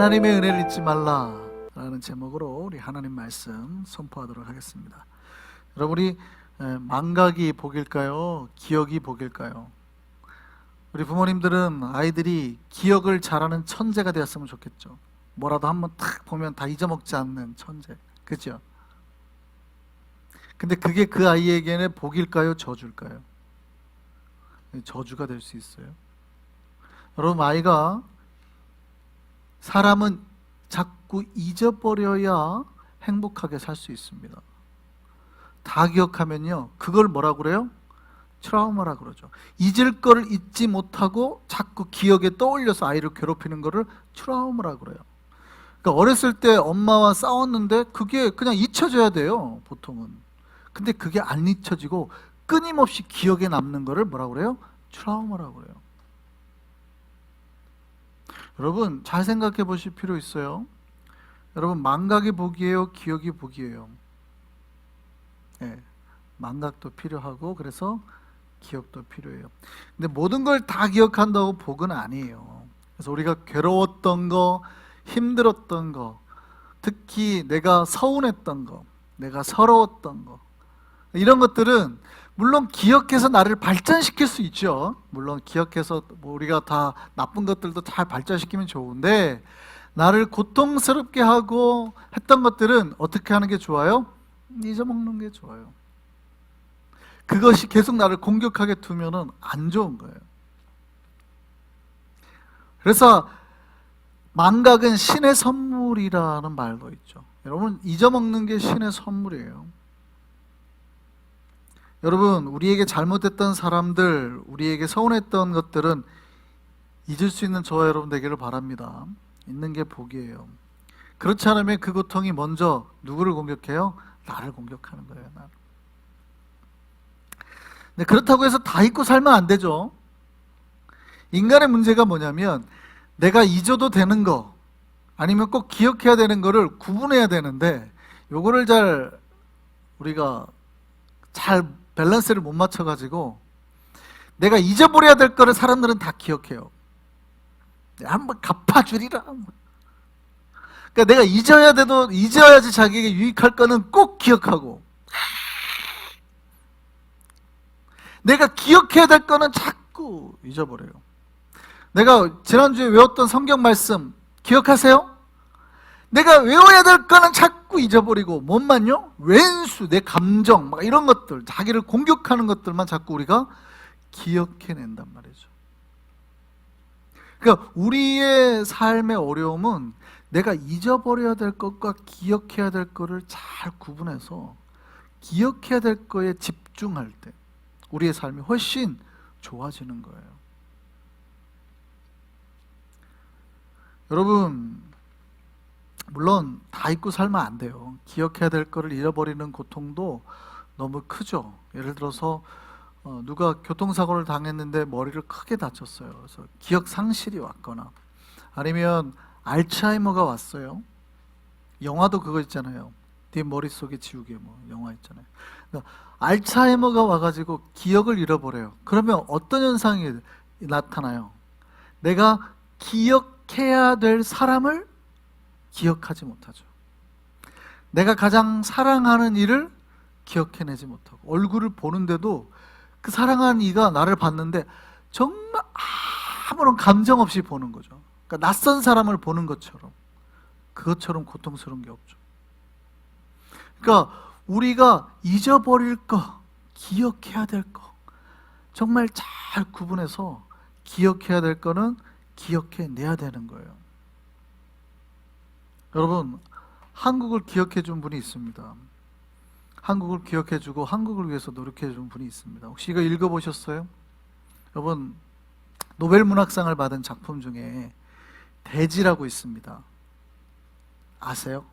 하나님의 은혜를 잊지 말라라는 제목으로 우리 하나님 말씀 선포하도록 하겠습니다. 여러분이 에, 망각이 복일까요? 기억이 복일까요? 우리 부모님들은 아이들이 기억을 잘하는 천재가 되었으면 좋겠죠. 뭐라도 한번 탁 보면 다 잊어먹지 않는 천재. 그죠? 근데 그게 그 아이에게는 복일까요? 저줄까요? 저주가 될 수 있어요. 여러분 아이가 사람은 자꾸 잊어버려야 행복하게 살 수 있습니다. 다 기억하면요. 그걸 뭐라 그래요? 트라우마라 그러죠. 잊을 거를 잊지 못하고 자꾸 기억에 떠올려서 아이를 괴롭히는 거를 트라우마라 그래요. 그러니까 어렸을 때 엄마와 싸웠는데 그게 그냥 잊혀져야 돼요, 보통은. 근데 그게 안 잊혀지고 끊임없이 기억에 남는 거를 뭐라 그래요? 트라우마라 그래요. 여러분 잘 생각해 보실 필요 있어요. 여러분 망각이 복이에요, 기억이 복이에요. 예, 망각도 필요하고 그래서 기억도 필요해요. 근데 모든 걸 다 기억한다고 복은 아니에요. 그래서 우리가 괴로웠던 거, 힘들었던 거, 특히 내가 서운했던 거, 내가 서러웠던 거 이런 것들은 물론 기억해서 나를 발전시킬 수 있죠. 물론 기억해서 뭐 우리가 다 나쁜 것들도 잘 발전시키면 좋은데 나를 고통스럽게 하고 했던 것들은 어떻게 하는 게 좋아요? 잊어먹는 게 좋아요. 그것이 계속 나를 공격하게 두면은 안 좋은 거예요. 그래서 망각은 신의 선물이라는 말도 있죠. 여러분 잊어먹는 게 신의 선물이에요. 여러분 우리에게 잘못했던 사람들, 우리에게 서운했던 것들은 잊을 수 있는 저와 여러분 되기를 바랍니다. 있는 게 복이에요. 그렇지 않으면 그 고통이 먼저 누구를 공격해요? 나를 공격하는 거예요. 나를. 네, 그렇다고 해서 다 잊고 살면 안 되죠. 인간의 문제가 뭐냐면 내가 잊어도 되는 거 아니면 꼭 기억해야 되는 거를 구분해야 되는데 요거를 잘 우리가 잘 밸런스를 못 맞춰 가지고 내가 잊어버려야 될 거를 사람들은 다 기억해요. 한번 갚아주리라. 그러니까 내가 잊어야 돼도 잊어야지 자기에게 유익할 거는 꼭 기억하고 내가 기억해야 될 거는 자꾸 잊어버려요. 내가 지난주에 외웠던 성경 말씀 기억하세요? 내가 외워야 될 거는 자꾸 잊어버리고 뭔만요? 왼수, 내 감정, 막 이런 것들, 자기를 공격하는 것들만 자꾸 우리가 기억해낸단 말이죠. 그러니까 우리의 삶의 어려움은 내가 잊어버려야 될 것과 기억해야 될 것을 잘 구분해서 기억해야 될 거에 집중할 때 우리의 삶이 훨씬 좋아지는 거예요. 여러분, 물론 다 잊고 살면 안 돼요. 기억해야 될 거를 잃어버리는 고통도 너무 크죠. 예를 들어서 어, 누가 교통사고를 당했는데 머리를 크게 다쳤어요. 그래서 기억 상실이 왔거나 아니면 알츠하이머가 왔어요. 영화도 그거 있잖아요. 네 머릿속에 지우개 뭐 영화 있잖아요. 그러니까 알츠하이머가 와가지고 기억을 잃어버려요. 그러면 어떤 현상이 나타나요? 내가 기억해야 될 사람을 기억하지 못하죠. 내가 가장 사랑하는 이를 기억해내지 못하고 얼굴을 보는데도 그 사랑하는 이가 나를 봤는데 정말 아무런 감정 없이 보는 거죠. 그러니까 낯선 사람을 보는 것처럼 그것처럼 고통스러운 게 없죠. 그러니까 우리가 잊어버릴 거, 기억해야 될 거, 정말 잘 구분해서 기억해야 될 거는 기억해 내야 되는 거예요. 여러분, 한국을 기억해 준 분이 있습니다. 한국을 기억해 주고 한국을 위해서 노력해 준 분이 있습니다. 혹시 이거 읽어 보셨어요? 여러분, 노벨 문학상을 받은 작품 중에 대지라고 있습니다. 아세요?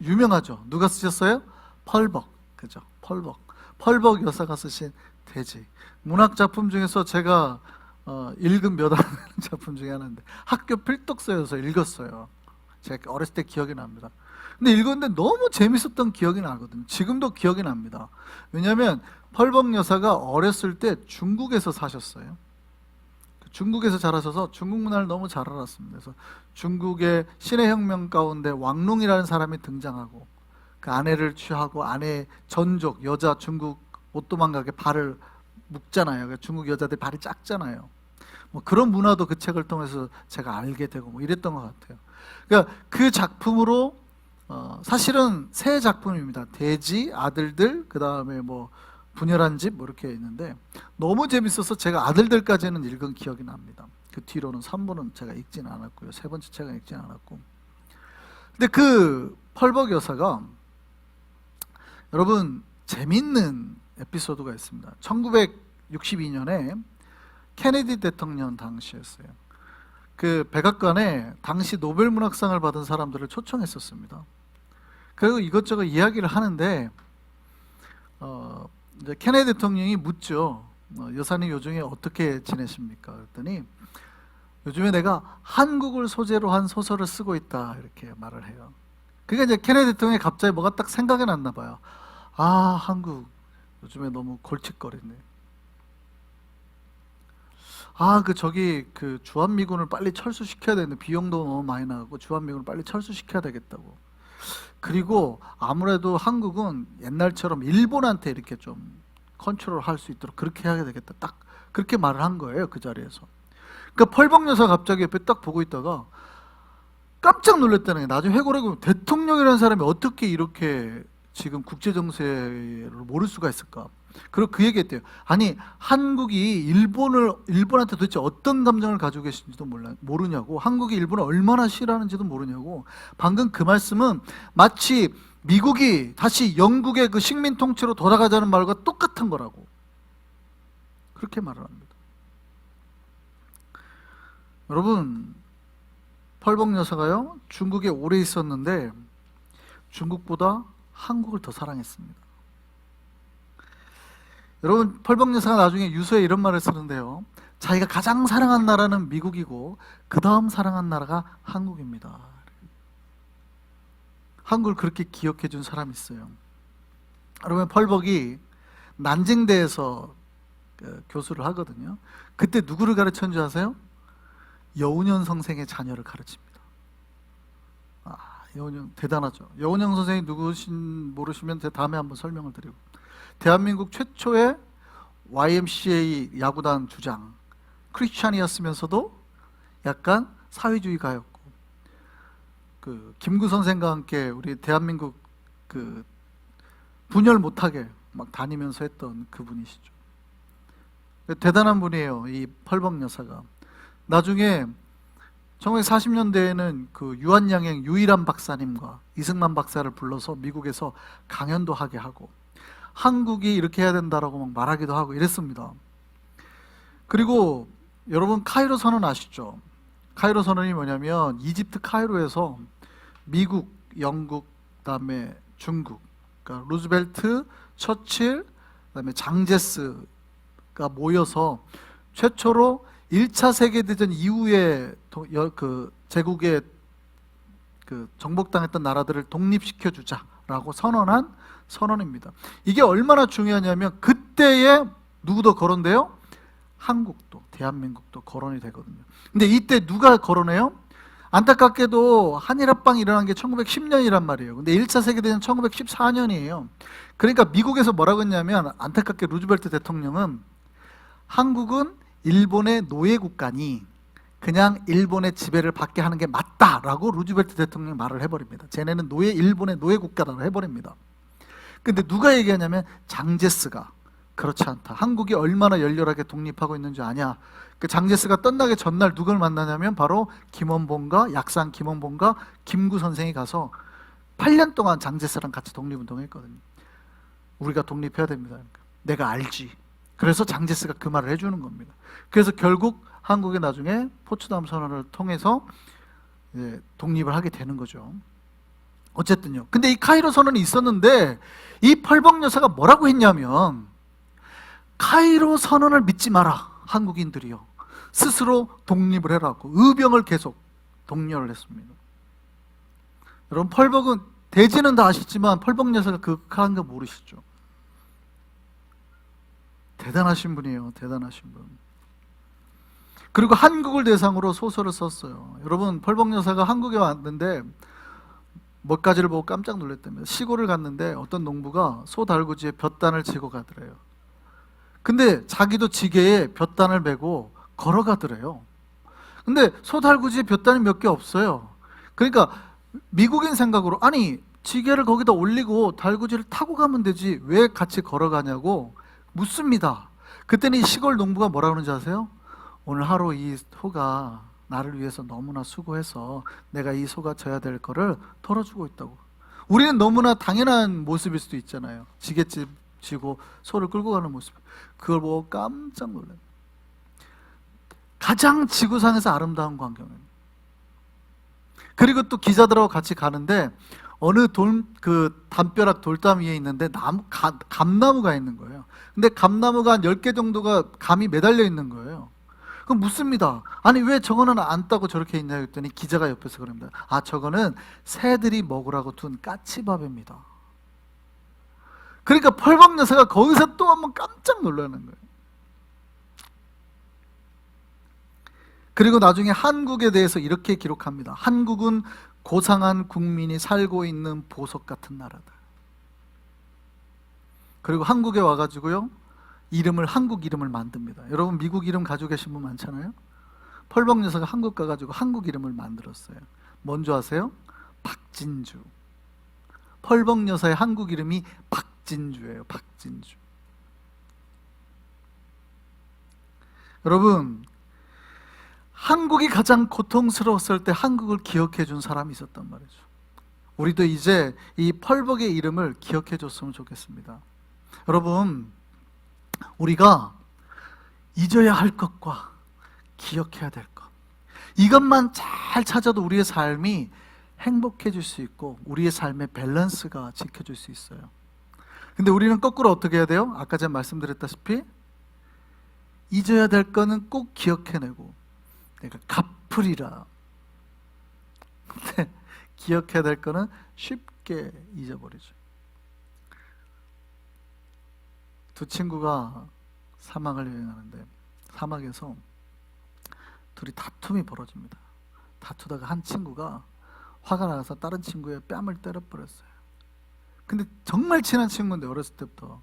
유명하죠. 누가 쓰셨어요? 펄벅. 그죠? 펄벅. 펄벅 여사가 쓰신 대지. 문학 작품 중에서 제가 어, 읽은 몇 작품 중에 하나인데 학교 필독서여서 읽었어요. 제가 어렸을 때 기억이 납니다. 근데 읽었는데 너무 재밌었던 기억이 나거든요. 지금도 기억이 납니다. 왜냐하면 펄벅 여사가 어렸을 때 중국에서 사셨어요. 그 중국에서 자라셔서 중국 문화를 너무 잘 알았습니다. 그래서 중국의 신의 혁명 가운데 왕농이라는 사람이 등장하고 그 아내를 취하고 아내 전족 여자 중국 못 도망가게 발을 묶잖아요. 그러니까 중국 여자들 발이 작잖아요. 뭐 그런 문화도 그 책을 통해서 제가 알게 되고 뭐 이랬던 것 같아요. 그러니까 그 작품으로 어, 사실은 세 작품입니다. 돼지, 아들들, 그 다음에 뭐 분열한 집 뭐 이렇게 있는데 너무 재밌어서 제가 아들들까지는 읽은 기억이 납니다. 그 뒤로는 3부는 제가 읽지는 않았고요. 세 번째 책은 읽지는 않았고. 근데 그 펄벅 여사가 여러분 재밌는 에피소드가 있습니다. 1962년에 케네디 대통령 당시였어요. 그 백악관에 당시 노벨 문학상을 받은 사람들을 초청했었습니다. 그리고 이것저것 이야기를 하는데 어, 이제 케네디 대통령이 묻죠. 어, 여사님 요즘에 어떻게 지내십니까? 그랬더니 요즘에 내가 한국을 소재로 한 소설을 쓰고 있다 이렇게 말을 해요. 그러니까 이제 케네디 대통령이 갑자기 뭐가 딱 생각이 났나 봐요. 아 한국 요즘에 너무 골칫거리네. 아 그 저기 그 주한미군을 빨리 철수시켜야 되는데 비용도 너무 많이 나가고 주한미군을 빨리 철수시켜야 되겠다고. 그리고 아무래도 한국은 옛날처럼 일본한테 이렇게 좀 컨트롤 할 수 있도록 그렇게 해야 되겠다. 딱 그렇게 말을 한 거예요 그 자리에서. 그러니까 펄벅 여사 갑자기 옆에 딱 보고 있다가 깜짝 놀랐다는 게 나중에 회고를 보면 대통령이라는 사람이 어떻게 이렇게 지금 국제 정세를 모를 수가 있을까? 그리고 그 얘기했대요. 아니 한국이 일본을 일본한테 도대체 어떤 감정을 가지고 계신지도 몰라 모르냐고. 한국이 일본을 얼마나 싫어하는지도 모르냐고. 방금 그 말씀은 마치 미국이 다시 영국의 그 식민 통치로 돌아가자는 말과 똑같은 거라고. 그렇게 말을 합니다. 여러분 펄벅 여사가요 중국에 오래 있었는데 중국보다 한국을 더 사랑했습니다. 여러분 펄벅 여사가 나중에 유서에 이런 말을 쓰는데요. 자기가 가장 사랑한 나라는 미국이고 그 다음 사랑한 나라가 한국입니다. 한국을 그렇게 기억해 준 사람이 있어요. 여러분 펄벅이 난징대에서 그 교수를 하거든요. 그때 누구를 가르쳤는지 아세요? 여운현 선생의 자녀를 가르칩니다. 아, 여운현 대단하죠. 여운현 선생이 누구신 모르시면 제가 다음에 한번 설명을 드리고. 대한민국 최초의 YMCA 야구단 주장 크리스찬이었으면서도 약간 사회주의가였고 그 김구 선생과 함께 우리 대한민국 그 분열 못하게 막 다니면서 했던 그분이시죠. 대단한 분이에요. 이 펄벅 여사가. 나중에 1940년대에는 그 유한양행 유일한 박사님과 이승만 박사를 불러서 미국에서 강연도 하게 하고 한국이 이렇게 해야 된다라고 막 말하기도 하고 이랬습니다. 그리고 여러분 카이로 선언 아시죠? 카이로 선언이 뭐냐면 이집트 카이로에서 미국, 영국, 그다음에 중국, 그러니까 루즈벨트, 처칠, 그다음에 장제스가 모여서 최초로 1차 세계 대전 이후에 그 제국의 그 정복당했던 나라들을 독립시켜 주자라고 선언한 선언입니다. 이게 얼마나 중요하냐면 그때에 누구도 거론돼요? 한국도 대한민국도 거론이 되거든요. 근데 이때 누가 거론해요? 안타깝게도 한일합방이 일어난 게 1910년이란 말이에요. 근데 1차 세계대전 1914년이에요. 그러니까 미국에서 뭐라고 했냐면 안타깝게 루즈벨트 대통령은 한국은 일본의 노예 국가니 그냥 일본의 지배를 받게 하는 게 맞다라고 루즈벨트 대통령이 말을 해버립니다. 쟤네는 노예 일본의 노예 국가라고 해버립니다. 근데 누가 얘기하냐면 장제스가 그렇지 않다. 한국이 얼마나 열렬하게 독립하고 있는 줄 아냐. 그 장제스가 떠나기 전날 누굴 만나냐면 바로 김원봉과 약산 김원봉과 김구 선생이 가서 8년 동안 장제스랑 같이 독립운동했거든요. 우리가 독립해야 됩니다. 그러니까. 내가 알지. 그래서 장제스가 그 말을 해주는 겁니다. 그래서 결국 한국이 나중에 포츠담 선언을 통해서 독립을 하게 되는 거죠. 어쨌든요. 근데 이 카이로 선언이 있었는데 이 펄벅 여사가 뭐라고 했냐면 카이로 선언을 믿지 마라. 한국인들이요. 스스로 독립을 해라고 의병을 계속 독려를 했습니다. 여러분 펄벅은 대지는 다 아시지만 펄벅 여사가 그한 거 모르시죠. 대단하신 분이에요. 대단하신 분. 그리고 한국을 대상으로 소설을 썼어요. 여러분 펄벅 여사가 한국에 왔는데 몇 가지를 보고 깜짝 놀랐답니다. 시골을 갔는데 어떤 농부가 소 달구지에 볕단을 지고 가더래요. 근데 자기도 지게에 볕단을 메고 걸어가더래요. 근데 소 달구지에 볕단이 몇 개 없어요. 그러니까 미국인 생각으로 아니 지게를 거기다 올리고 달구지를 타고 가면 되지 왜 같이 걸어가냐고 묻습니다. 그때는 이 시골 농부가 뭐라 그러는지 아세요? 오늘 하루 이 소가 나를 위해서 너무나 수고해서 내가 이 소가 져야 될 거를 덜어주고 있다고. 우리는 너무나 당연한 모습일 수도 있잖아요. 지게집 지고 소를 끌고 가는 모습. 그걸 보고 깜짝 놀라요. 가장 지구상에서 아름다운 광경입니다. 그리고 또 기자들하고 같이 가는데 어느 돌, 그 담벼락 돌담 위에 있는데 나무, 가, 감나무가 있는 거예요. 근데 감나무가 한 10개 정도가 감이 매달려 있는 거예요. 그럼 묻습니다. 아니 왜 저거는 안 따고 저렇게 있냐 했더니 기자가 옆에서 그럽니다. 아 저거는 새들이 먹으라고 둔 까치밥입니다. 그러니까 펄벅 여사가 거기서 또 한번 깜짝 놀라는 거예요. 그리고 나중에 한국에 대해서 이렇게 기록합니다. 한국은 고상한 국민이 살고 있는 보석 같은 나라다. 그리고 한국에 와가지고요, 이름을 한국 이름을 만듭니다. 여러분 미국 이름 가지고 계신 분 많잖아요. 펄벅 여사가 한국 가가지고 한국 이름을 만들었어요. 뭔지 아세요? 박진주. 펄벅 여사의 한국 이름이 박진주예요. 박진주. 여러분 한국이 가장 고통스러웠을 때 한국을 기억해 준 사람이 있었단 말이죠. 우리도 이제 이 펄벅의 이름을 기억해 줬으면 좋겠습니다. 여러분, 우리가 잊어야 할 것과 기억해야 될 것. 이것만 잘 찾아도 우리의 삶이 행복해질 수 있고 우리의 삶의 밸런스가 지켜질 수 있어요. 근데 우리는 거꾸로 어떻게 해야 돼요? 아까 제가 말씀드렸다시피 잊어야 될 거는 꼭 기억해내고 내가 갚으리라. 근데 기억해야 될 거는 쉽게 잊어버리죠. 두 친구가 사막을 여행하는데 사막에서 둘이 다툼이 벌어집니다. 다투다가 한 친구가 화가 나서 다른 친구의 뺨을 때려버렸어요. 근데 정말 친한 친구인데 어렸을 때부터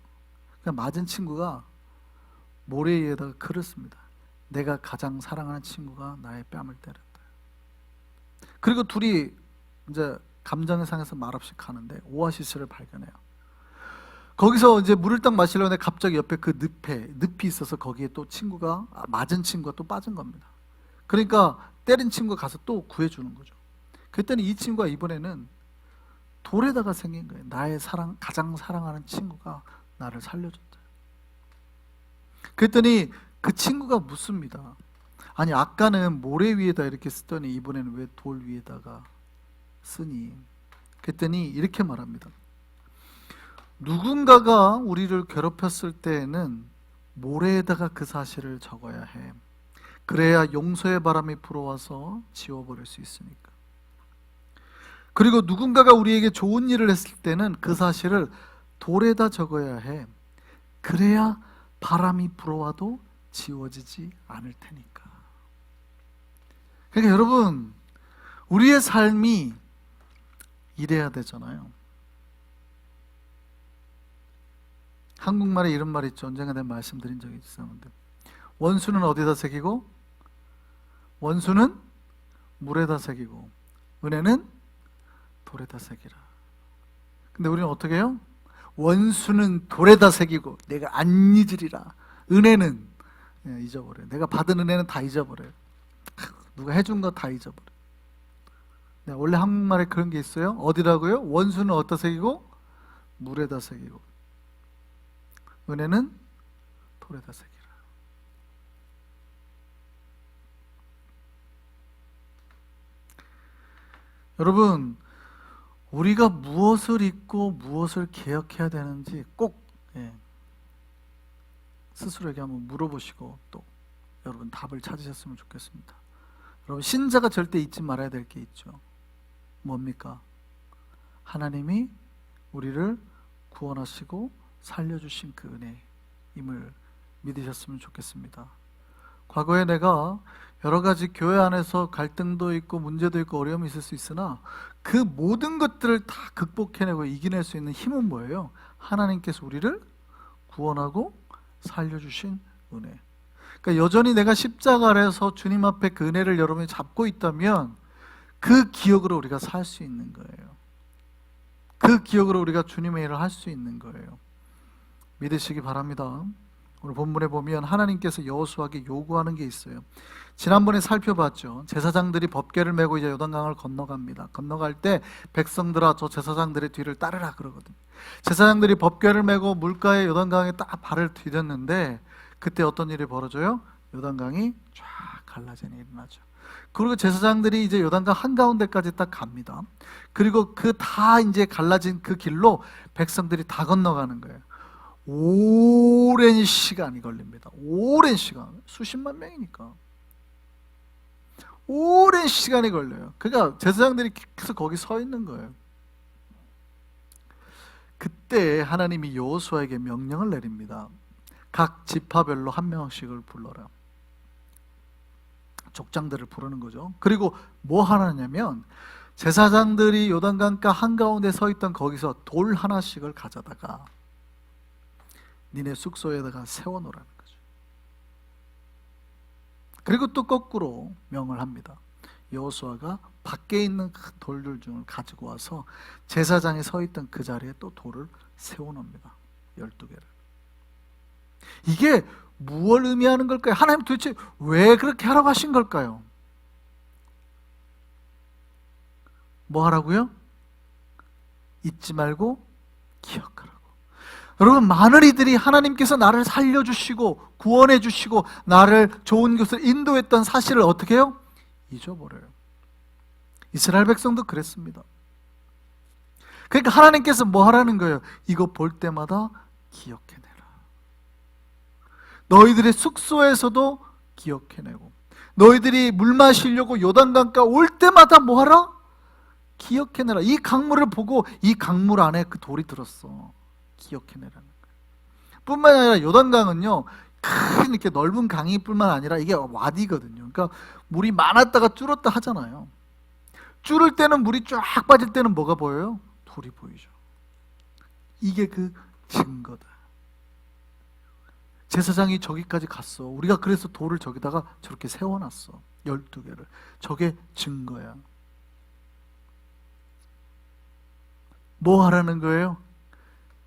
그냥 맞은 친구가 모래 위에다가 글을 씁니다. 내가 가장 사랑하는 친구가 나의 뺨을 때렸다. 그리고 둘이 이제 감정의 상에서 말없이 가는데 오아시스를 발견해요. 거기서 이제 물을 딱 마시려는데 갑자기 옆에 그 늪에 늪이 있어서 거기에 또 친구가 아, 맞은 친구가 또 빠진 겁니다. 그러니까 때린 친구가 가서 또 구해주는 거죠. 그랬더니 이 친구가 이번에는 돌에다가 생긴 거예요. 나의 사랑 가장 사랑하는 친구가 나를 살려줬다. 그랬더니 그 친구가 묻습니다. 아니 아까는 모래 위에다 이렇게 쓰더니 이번에는 왜 돌 위에다가 쓰니? 그랬더니 이렇게 말합니다. 누군가가 우리를 괴롭혔을 때에는 모래에다가 그 사실을 적어야 해. 그래야 용서의 바람이 불어와서 지워버릴 수 있으니까. 그리고 누군가가 우리에게 좋은 일을 했을 때는 그 사실을 돌에다 적어야 해. 그래야 바람이 불어와도 지워지지 않을 테니까. 그러니까 여러분, 우리의 삶이 이래야 되잖아요. 한국말에 이런 말이 있죠. 언젠가 내가 말씀드린 적이 있었는데. 원수는 어디다 새기고, 원수는 물에다 새기고, 은혜는 돌에다 새기라. 근데 우리는 어떻게 해요? 원수는 돌에다 새기고, 내가 안 잊으리라. 은혜는 예, 잊어버려요. 내가 받은 은혜는 다 잊어버려요. 누가 해준 거 다 잊어버려요. 네, 원래 한국말에 그런 게 있어요. 어디라고요? 원수는 어디다 새기고? 물에다 새기고. 은혜는 돌에다 새기라. 여러분, 우리가 무엇을 잊고 무엇을 기억해야 되는지 꼭 예, 스스로에게 한번 물어보시고 또 여러분 답을 찾으셨으면 좋겠습니다. 여러분 신자가 절대 잊지 말아야 될 게 있죠. 뭡니까? 하나님이 우리를 구원하시고 살려주신 그 은혜임을 믿으셨으면 좋겠습니다. 과거에 내가 여러 가지 교회 안에서 갈등도 있고 문제도 있고 어려움이 있을 수 있으나 그 모든 것들을 다 극복해내고 이겨낼 수 있는 힘은 뭐예요? 하나님께서 우리를 구원하고 살려주신 은혜. 그러니까 여전히 내가 십자가 아래서 주님 앞에 그 은혜를 여러분이 잡고 있다면 그 기억으로 우리가 살 수 있는 거예요. 그 기억으로 우리가 주님의 일을 할 수 있는 거예요. 믿으시기 바랍니다. 오늘 본문에 보면 하나님께서 여호수아에게 요구하는 게 있어요. 지난번에 살펴봤죠. 제사장들이 법궤를 메고 이제 요단강을 건너갑니다. 건너갈 때 백성들아 저 제사장들의 뒤를 따르라 그러거든. 제사장들이 법궤를 메고 물가에 요단강에 딱 발을 디뎠는데 그때 어떤 일이 벌어져요? 요단강이 쫙 갈라지는 일이 일어나죠. 그리고 제사장들이 이제 요단강 한가운데까지 딱 갑니다. 그리고 그 다 이제 갈라진 그 길로 백성들이 다 건너가는 거예요. 오랜 시간이 걸립니다. 오랜 시간. 수십만 명이니까. 오랜 시간이 걸려요. 그러니까 제사장들이 계속 거기 서 있는 거예요. 그때 하나님이 여호수아에게 명령을 내립니다. 각 지파별로 한 명씩을 불러라. 족장들을 부르는 거죠. 그리고 뭐 하나냐면 제사장들이 요단강가 한가운데 서 있던 거기서 돌 하나씩을 가져다가 니네 숙소에다가 세워놓으라는 거죠. 그리고 또 거꾸로 명을 합니다. 여호수아가 밖에 있는 그 돌들 중을 가지고 와서 제사장이 서 있던 그 자리에 또 돌을 세워놓습니다. 12개를. 이게 무엇을 의미하는 걸까요? 하나님 도대체 왜 그렇게 하라고 하신 걸까요? 뭐 하라고요? 잊지 말고 기억하라고. 여러분 많은 이들이 하나님께서 나를 살려주시고 구원해 주시고 나를 좋은 곳을 인도했던 사실을 어떻게 해요? 잊어버려요. 이스라엘 백성도 그랬습니다. 그러니까 하나님께서 뭐 하라는 거예요? 이거 볼 때마다 기억해내라. 너희들의 숙소에서도 기억해내고 너희들이 물 마시려고 요단강가 올 때마다 뭐 하라? 기억해내라. 이 강물을 보고 이 강물 안에 그 돌이 들었어. 기억해내라는 거예요. 뿐만 아니라 요단강은요. 큰 이렇게 넓은 강이뿐만 아니라 이게 와디거든요. 그러니까 물이 많았다가 줄었다 하잖아요. 줄을 때는 물이 쫙 빠질 때는 뭐가 보여요? 돌이 보이죠. 이게 그 증거다. 제사장이 저기까지 갔어. 우리가 그래서 돌을 저기다가 저렇게 세워놨어. 12개를. 저게 증거야. 뭐 하라는 거예요?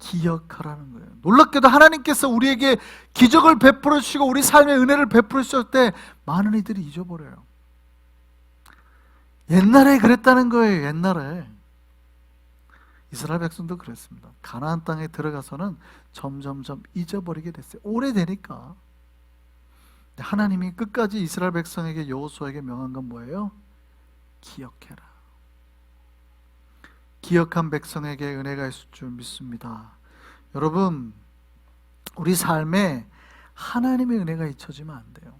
기억하라는 거예요. 놀랍게도 하나님께서 우리에게 기적을 베풀어 주시고 우리 삶의 은혜를 베풀어 주실 때 많은 이들이 잊어버려요. 옛날에 그랬다는 거예요. 옛날에. 이스라엘 백성도 그랬습니다. 가나안 땅에 들어가서는 점점점 잊어버리게 됐어요. 오래되니까. 하나님이 끝까지 이스라엘 백성에게 여호수아에게 명한 건 뭐예요? 기억해라. 기억한 백성에게 은혜가 있을 줄 믿습니다. 여러분, 우리 삶에 하나님의 은혜가 잊혀지면 안 돼요.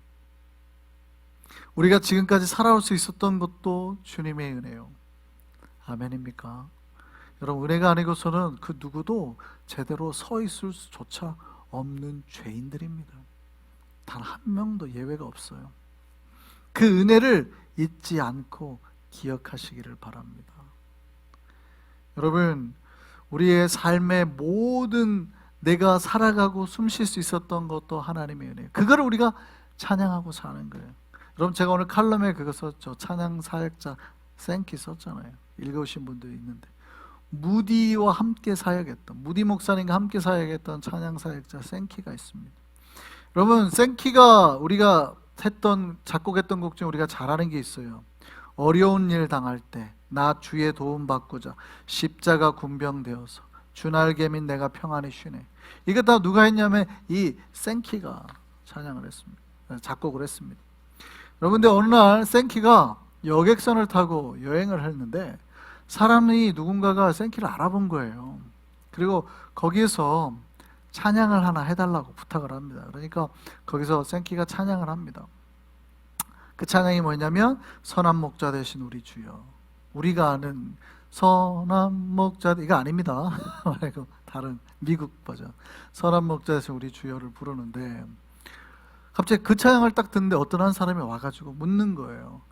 우리가 지금까지 살아올 수 있었던 것도 주님의 은혜요. 아멘입니까? 여러분, 은혜가 아니고서는 그 누구도 제대로 서 있을 수조차 없는 죄인들입니다. 단 한 명도 예외가 없어요. 그 은혜를 잊지 않고 기억하시기를 바랍니다. 여러분, 우리의 삶의 모든 내가 살아가고 숨 쉴 수 있었던 것도 하나님의 은혜예요. 그거를 우리가 찬양하고 사는 거예요. 여러분 제가 오늘 칼럼에 그거 썼죠. 찬양 사역자 생키 썼잖아요. 읽으신 분도 있는데 무디와 함께 사역했던 무디 목사님과 함께 사역했던 찬양 사역자 생키가 있습니다. 여러분 생키가 우리가 했던 작곡했던 곡 중에 우리가 잘하는 게 있어요. 어려운 일 당할 때 나 주의 도움 받고자 십자가 군병되어서 주날개 민 내가 평안히 쉬네. 이게 다 누가 했냐면 이 생키가 찬양을 했습니다. 작곡을 했습니다. 여러분들 어느 날 생키가 여객선을 타고 여행을 했는데 사람이 누군가가 생키를 알아본 거예요. 그리고 거기에서 찬양을 하나 해달라고 부탁을 합니다. 그러니까 거기서 생키가 찬양을 합니다. 그 찬양이 뭐냐면 선한 목자 되신 우리 주여. 우리가 아는 선한 목자 이거 아닙니다. 말고 다른 미국 버전. 선한 목자 되신 우리 주여를 부르는데 갑자기 그 찬양을 딱 듣는데 어떤 한 사람이 와가지고 묻는 거예요.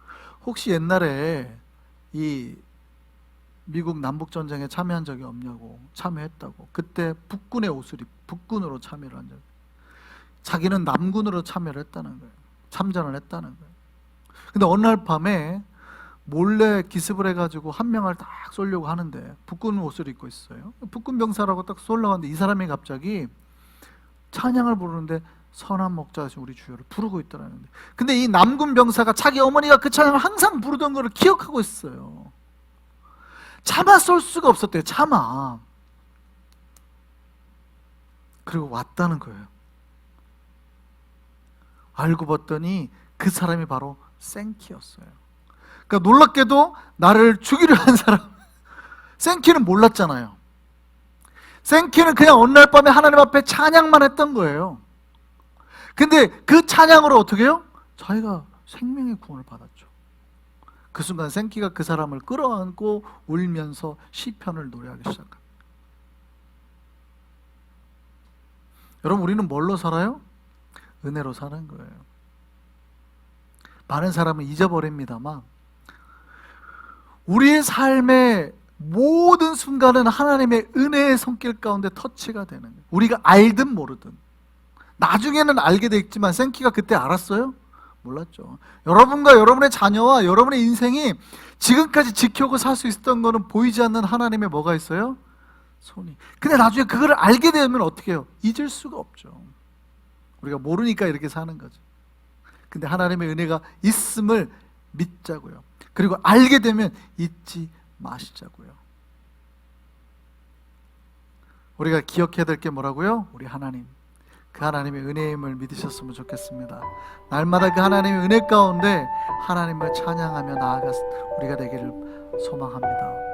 혹시 옛날에 이 미국 남북 전쟁에 참여한 적이 없냐고 참여했다고. 그때 북군의 옷을 입 북군으로 참여를 한 적. 자기는 남군으로 참여를 했다는 거예요. 참전을 했다는 거예요. 근데 어느 날 밤에 몰래 기습을 해가지고 한 명을 딱 쏠려고 하는데 북군 옷을 입고 있어요. 북군 병사라고 딱 쏠려고 하는데 이 사람이 갑자기 찬양을 부르는데 선한 목자신 우리 주여를 부르고 있더라는데 근데 이 남군 병사가 자기 어머니가 그 찬양을 항상 부르던 거를 기억하고 있어요. 차마 쏠 수가 없었대요. 차마. 그리고 왔다는 거예요. 알고 봤더니 그 사람이 바로 생키였어요. 그러니까 놀랍게도 나를 죽이려 한 사람. 생키는 몰랐잖아요. 생키는 그냥 어느 날 밤에 하나님 앞에 찬양만 했던 거예요. 근데 그 찬양으로 어떻게 해요? 자기가 생명의 구원을 받았죠. 그 순간 생키가 그 사람을 끌어안고 울면서 시편을 노래하기 시작합니다. 여러분 우리는 뭘로 살아요? 은혜로 사는 거예요. 많은 사람은 잊어버립니다만 우리의 삶의 모든 순간은 하나님의 은혜의 손길 가운데 터치가 되는 거예요. 우리가 알든 모르든 나중에는 알게 됐지만 생키가 그때 알았어요? 몰랐죠. 여러분과 여러분의 자녀와 여러분의 인생이 지금까지 지켜고 살 수 있었던 거는 보이지 않는 하나님의 뭐가 있어요? 손이. 근데 나중에 그걸 알게 되면 어떻게 해요? 잊을 수가 없죠. 우리가 모르니까 이렇게 사는 거죠. 근데 하나님의 은혜가 있음을 믿자고요. 그리고 알게 되면 잊지 마시자고요. 우리가 기억해야 될 게 뭐라고요? 우리 하나님. 그 하나님의 은혜임을 믿으셨으면 좋겠습니다. 날마다 그 하나님의 은혜 가운데 하나님을 찬양하며 나아가 우리가 되기를 소망합니다.